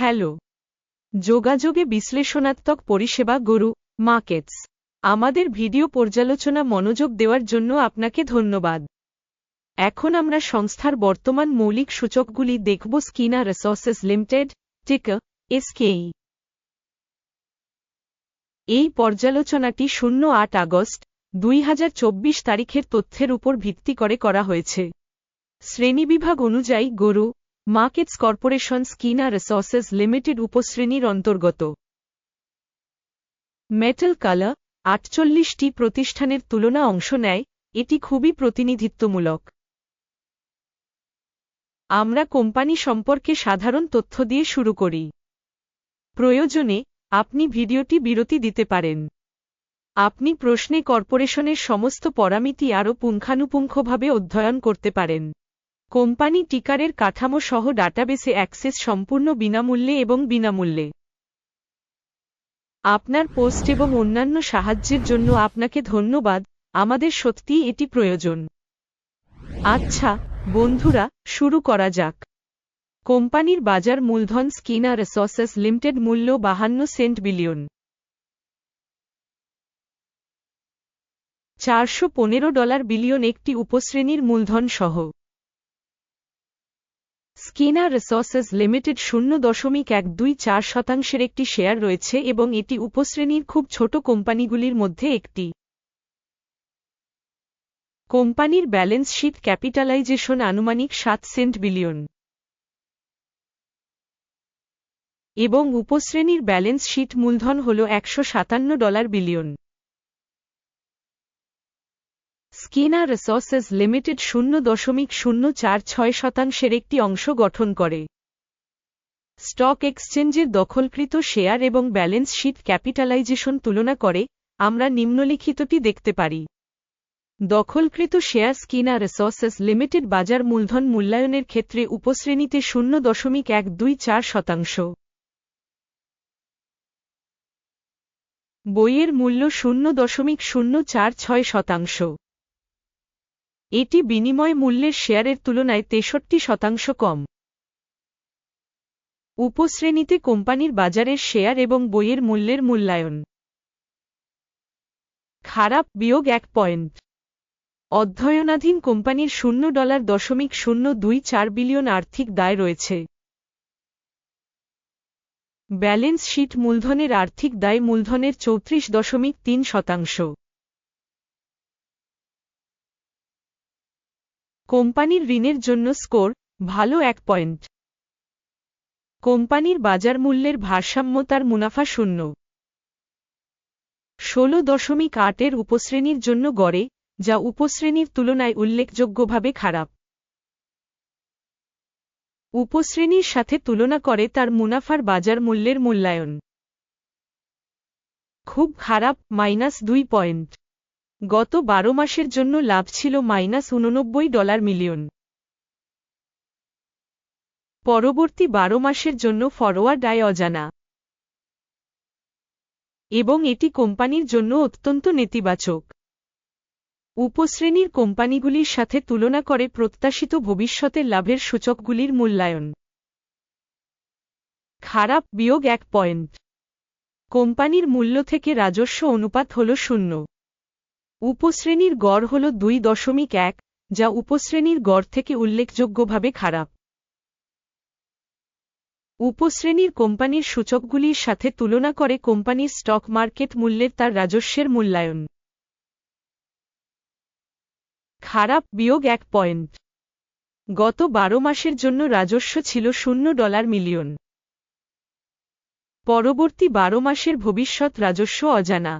Hello. যোগাযোগে বিশ্লেষণাত্মক পরিষেবা গরু, মার্কেটস। আমাদের ভিডিও পর্যালোচনা মনোযোগ দেওয়ার জন্য আপনাকে ধন্যবাদ। এখন আমরা সংস্থার বর্তমান মৌলিক সূচকগুলি দেখব স্কিনা রিসোর্সেস লিমিটেড, টিকা এসকেই এই পর্যালোচনাটি শূন্য আট আগস্ট, দুই হাজার চব্বিশ তারিখের তথ্যের উপর ভিত্তি করে করা হয়েছে। শ্রেণীবিভাগ অনুযায়ী গরু markets corporation Skeena resources limited উপশ্রেণীর অন্তর্গত। মেটাল কালার আটচল্লিশটি প্রতিষ্ঠানের তুলনা অংশ নেয়, এটি খুবই প্রতিনিধিত্বমূলক। আমরা কোম্পানি সম্পর্কে সাধারণ তথ্য দিয়ে শুরু করি। প্রয়োজনে, আপনি ভিডিওটি বিরতি দিতে পারেন। আপনি প্রশ্নে কর্পোরেশনের সমস্ত পরামিতি আরও পুঙ্খানুপুঙ্খভাবে অধ্যয়ন করতে পারেন। কোম্পানি টিকারের কাঠামো সহ ডাটাবেসে অ্যাক্সেস সম্পূর্ণ বিনামূল্যে এবং বিনামূল্যে। আপনার পোস্ট এবং অন্যান্য সাহায্যের জন্য আপনাকে ধন্যবাদ, আমাদের সত্যিই এটি প্রয়োজন। আচ্ছা বন্ধুরা, শুরু করা যাক। কোম্পানির বাজার মূলধন স্কিনা রিসোর্সেস লিমিটেড মূল্য বাহান্ন সেন্ট বিলিয়ন। চারশো পনেরো ডলার বিলিয়ন একটি উপশ্রেণীর মূলধন সহ স্কিনা রিসোর্সেস লিমিটেড শূন্য দশমিক এক দুই চার শতাংশের একটি শেয়ার রয়েছে এবং এটি উপশ্রেণীর খুব ছোট কোম্পানিগুলির মধ্যে একটি। কোম্পানির ব্যালেন্স শিট ক্যাপিটালাইজেশন আনুমানিক সাত সেন্ট বিলিয়ন এবং উপশ্রেণীর ব্যালেন্স শীট মূলধন হল একশো সাতান্ন dollar billion Skeena resources limited শূন্য দশমিক শূন্য চার ছয় শতাংশের একটি অংশ গঠন করে। স্টক এক্সচেঞ্জের দখলকৃত শেয়ার এবং ব্যালেন্স শিট ক্যাপিটালাইজেশন তুলনা করে আমরা নিম্নলিখিতটি দেখতে পারি। দখলকৃত শেয়ার স্কিনা রিসোর্সেস লিমিটেড বাজার মূলধন মূল্যায়নের ক্ষেত্রে উপশ্রেণীতে শূন্য দশমিক এক দুই চার শতাংশ। বইয়ের মূল্য শূন্য দশমিক শূন্য চার ছয় শতাংশ। এটি বিনিময় মূল্যের শেয়ারের তুলনায় তেষট্টি শতাংশ কম। উপশ্রেণীতে কোম্পানির বাজারের শেয়ার এবং বইয়ের মূল্যের মূল্যায়ন। খারাপ বিয়োগ এক পয়েন্ট। অধ্যয়নাধীন কোম্পানির শূন্য ডলার দশমিক শূন্য দুই চার বিলিয়ন আর্থিক দায় রয়েছে। ব্যালেন্স শিট মূলধনের আর্থিক দায় মূলধনের চৌত্রিশ দশমিক তিন শতাংশ। কোম্পানির ঋণের জন্য স্কোর, ভালো এক পয়েন্ট। কোম্পানির বাজার মূল্যের ভারসাম্যতার মুনাফা শূন্য। ষোলো দশমিক আটের উপশ্রেণীর জন্য গড়ে, যা উপশ্রেণীর তুলনায় উল্লেখযোগ্যভাবে খারাপ। উপশ্রেণীর সাথে তুলনা করে তার মুনাফার বাজার মূল্যের মূল্যায়ন। খুব খারাপ, মাইনাস দুই পয়েন্ট। গত বারো মাসের জন্য লাভ ছিল মাইনাস উননব্বই ডলার মিলিয়ন। পরবর্তী বারো মাসের জন্য ফরওয়ার্ড আয় অজানা। এবং এটি কোম্পানির জন্য অত্যন্ত নেতিবাচক। উপশ্রেণীর কোম্পানিগুলির সাথে তুলনা করে প্রত্যাশিত ভবিষ্যতের লাভের সূচকগুলির মূল্যায়ন। খারাপ বিয়োগ এক পয়েন্ট। কোম্পানির মূল্য থেকে রাজস্ব অনুপাত হল শূন্য। উপশ্রেণীর গড় হল দুই দশমিক এক, যা উপশ্রেণীর গড় থেকে উল্লেখযোগ্যভাবে খারাপ। উপশ্রেণীর কোম্পানির সূচকগুলির সাথে তুলনা করে কোম্পানির স্টক মার্কেট মূল্যের তার রাজস্বের মূল্যায়ন। খারাপ বিয়োগ এক পয়েন্ট। গত বারো মাসের জন্য রাজস্ব ছিল শূন্য ডলার মিলিয়ন। পরবর্তী বারো মাসের ভবিষ্যৎ রাজস্ব অজানা।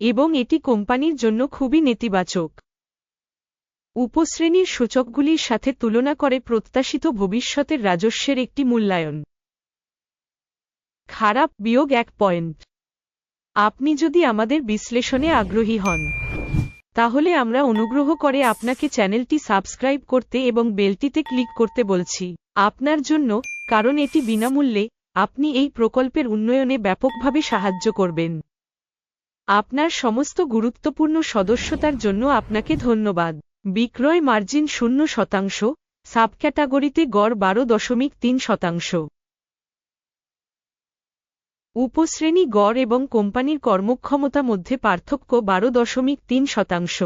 এবং এটি কোম্পানির জন্য খুবই নেতিবাচক। উপশ্রেণীর সূচকগুলির সাথে তুলনা করে প্রত্যাশিত ভবিষ্যতের রাজস্বের একটি মূল্যায়ন। খারাপ বিয়োগ এক পয়েন্ট। আপনি যদি আমাদের বিশ্লেষণে আগ্রহী হন, তাহলে আমরা অনুগ্রহ করে আপনাকে চ্যানেলটি সাবস্ক্রাইব করতে এবং বেলটিতে ক্লিক করতে বলছি, আপনার জন্য, কারণ এটি বিনামূল্যে, আপনি এই প্রকল্পের উন্নয়নে ব্যাপকভাবে সাহায্য করবেন। আপনার সমস্ত গুরুত্বপূর্ণ সদস্যতার জন্য আপনাকে ধন্যবাদ। বিক্রয় মার্জিন শূন্য শতাংশ, সাবক্যাটাগরিতে গড় বারো দশমিক তিন শতাংশ। উপশ্রেণী গড় এবং কোম্পানির কর্মক্ষমতা মধ্যে পার্থক্য বারো দশমিক তিন শতাংশ।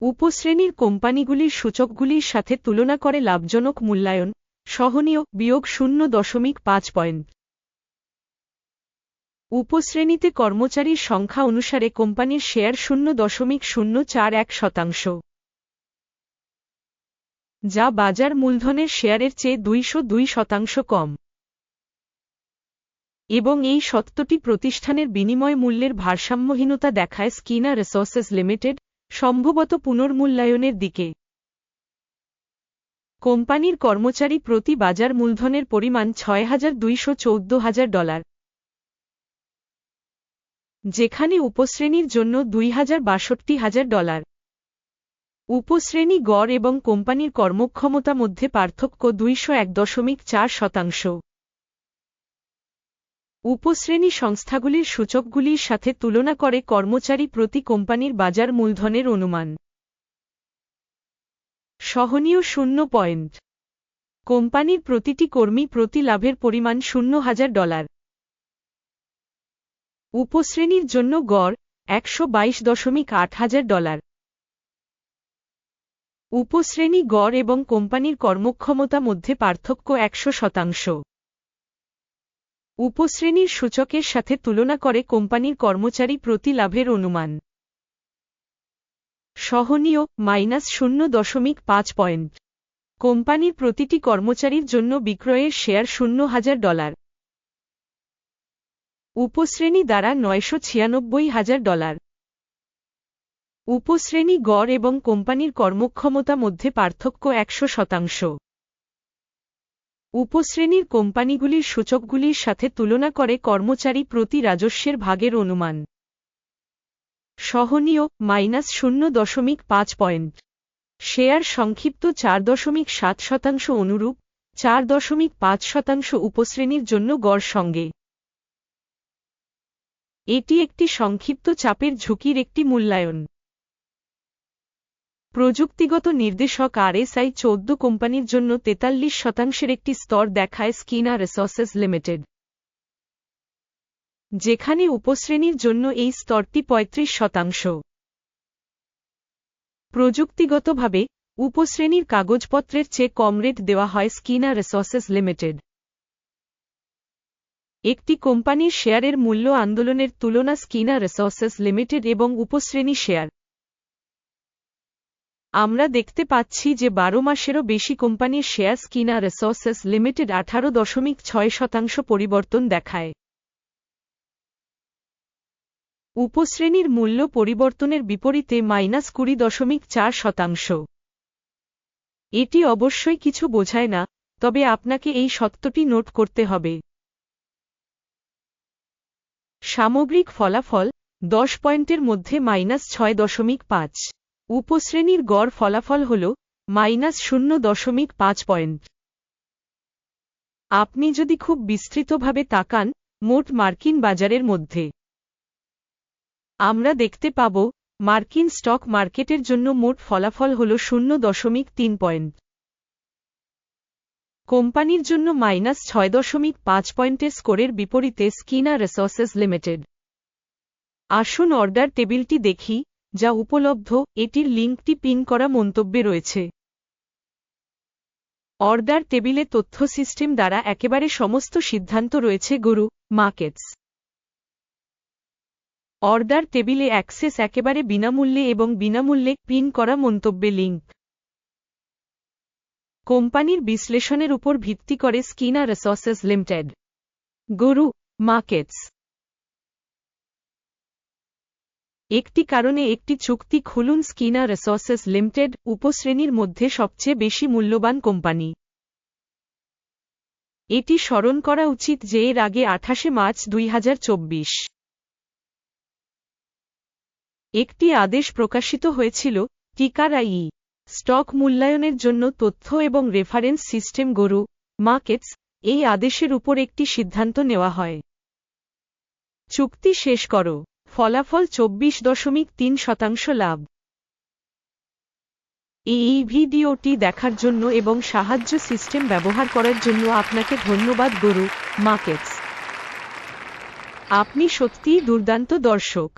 উপশ্রেণীর কোম্পানিগুলির সূচকগুলির সাথে তুলনা করে লাভজনক মূল্যায়ন, সহনীয় বিয়োগ শূন্য দশমিক পাঁচ পয়েন্ট। উপশ্রেণীতে কর্মচারীর সংখ্যা অনুসারে কোম্পানির শেয়ার শূন্য দশমিক শূন্য চার এক শতাংশ। যা বাজার মূলধনের শেয়ারের চেয়ে দুইশো দুই শতাংশ কম। এবং এই সত্যটি প্রতিষ্ঠানের বিনিময় মূল্যের ভারসাম্যহীনতা দেখায় স্কিনা রিসোর্সেস লিমিটেড, সম্ভবত পুনর্মূল্যায়নের দিকে। কোম্পানির কর্মচারী প্রতি বাজার মূলধনের পরিমাণ ছয় হাজার দুইশো চৌদ্দ হাজার ডলার। যেখানে উপশ্রেণীর জন্য দুই হাজার বাষট্টি হাজার ডলার। উপশ্রেণী গড় এবং কোম্পানির কর্মক্ষমতা মধ্যে পার্থক্য দুইশো এক দশমিক চার শতাংশ। উপশ্রেণী সংস্থাগুলির সূচকগুলির সাথে তুলনা করে কর্মচারী প্রতি কোম্পানির বাজার মূলধনের অনুমান। সহনীয় শূন্য পয়েন্ট। কোম্পানির প্রতিটি কর্মী প্রতি লাভের পরিমাণ শূন্য হাজার ডলার। উপশ্রেণীর জন্য গড় একশো বাইশ দশমিক আট হাজার ডলার। উপশ্রেণী গড় এবং কোম্পানির কর্মক্ষমতা মধ্যে পার্থক্য একশো শতাংশ। উপশ্রেণীর সূচকের সাথে তুলনা করে কোম্পানির কর্মচারী প্রতি লাভের অনুমান। সহনীয়, মাইনাস শূন্য দশমিক পাঁচ পয়েন্ট। কোম্পানির প্রতিটি কর্মচারীর জন্য বিক্রয়ের শেয়ার শূন্য হাজার ডলার। উপশ্রেণী দ্বারা নয়শো ছিয়ানব্বই হাজার ডলার। উপশ্রেণী গড় এবং কোম্পানির কর্মক্ষমতা মধ্যে পার্থক্য একশো শতাংশ। উপশ্রেণীর কোম্পানিগুলির সূচকগুলির সাথে তুলনা করে কর্মচারী প্রতি রাজস্বের ভাগের অনুমান। সহনীয়, মাইনাস শূন্য দশমিক পাঁচ পয়েন্ট। শেয়ার সংক্ষিপ্ত চার দশমিক সাত শতাংশ অনুরূপ, চার দশমিক পাঁচ শতাংশ উপশ্রেণীর জন্য গড় সঙ্গে। এটি একটি সংক্ষিপ্ত চাপের ঝুঁকির একটি মূল্যায়ন। প্রযুক্তিগত নির্দেশক আরএসআই চৌদ্দ কোম্পানির জন্য তেতাল্লিশ শতাংশের একটি স্তর দেখায় স্কিনা রিসোর্সেস লিমিটেড। যেখানে উপশ্রেণীর জন্য এই স্তরটি পঁয়ত্রিশ শতাংশ। প্রযুক্তিগতভাবে, উপশ্রেণীর কাগজপত্রের চেয়ে কম রেট দেওয়া হয় স্কিনা রিসোর্সেস লিমিটেড। একটি কোম্পানির শেয়ারের মূল্য আন্দোলনের তুলনা স্কিনা রিসোর্সেস লিমিটেড এবং উপশ্রেণী শেয়ার। আমরা দেখতে পাচ্ছি যে বারো মাসেরও বেশি কোম্পানির শেয়ার স্কিনা রিসোর্সেস লিমিটেড আঠারো দশমিক ছয় শতাংশ পরিবর্তন দেখায়। উপশ্রেণীর মূল্য পরিবর্তনের বিপরীতে মাইনাস কুড়ি দশমিক চার শতাংশ। এটি অবশ্যই কিছু বোঝায় না, তবে আপনাকে এই সত্যটি নোট করতে হবে। সামগ্রিক ফলাফল দশ পয়েন্টের মধ্যে মাইনাস ছয় দশমিক পাঁচ। উপশ্রেণীর গড় ফলাফল হল মাইনাস শূন্য দশমিক পাঁচ পয়েন্ট। আপনি যদি খুব বিস্তৃতভাবে তাকান, মোট মার্কিন বাজারের মধ্যে। আমরা দেখতে পাব, মার্কিন স্টক মার্কেটের জন্য মোট ফলাফল হল শূন্য দশমিক তিন পয়েন্ট। কোম্পানির জন্য মাইনাস ছয় দশমিক পাঁচ পয়েন্টের স্কোরের বিপরীতে স্কিনা রিসোর্সেস লিমিটেড। আসুন অর্ডার টেবিলটি দেখি, যা উপলব্ধ, এটির লিঙ্কটি পিন করা মন্তব্যে রয়েছে। অর্ডার টেবিলে তথ্য সিস্টেম দ্বারা একেবারে সমস্ত সিদ্ধান্ত রয়েছে, গুরু, মার্কেটস। অর্ডার টেবিলে অ্যাক্সেস একেবারে বিনামূল্যে এবং বিনামূল্যে পিন করা মন্তব্যে লিঙ্ক। কোম্পানির বিশ্লেষণের উপর ভিত্তি করে স্কিনা রিসোর্সেস লিমিটেড। গুরু, মার্কেটস। একটি কারণে একটি চুক্তি খুলুন স্কিনা রিসোর্সেস লিমিটেড, উপশ্রেণীর মধ্যে সবচেয়ে বেশি মূল্যবান কোম্পানি। এটি স্মরণ করা উচিত যে এর আগে আঠাশে মার্চ দুই হাজার চব্বিশ। একটি আদেশ প্রকাশিত হয়েছিল, টিকারাই। স্টক মূল্যায়নের জন্য তথ্য এবং রেফারেন্স সিস্টেম গরু, মার্কেটস, এই আদেশের উপর একটি সিদ্ধান্ত নেওয়া হয়। চুক্তি শেষ করো। ফলাফল চব্বিশ দশমিক তিন শতাংশ লাভ। এই ভিডিওটি দেখার জন্য এবং সাহায্য সিস্টেম ব্যবহার করার জন্য আপনাকে ধন্যবাদ গরু, মার্কেটস। আপনি সত্যিই দুর্দান্ত দর্শক।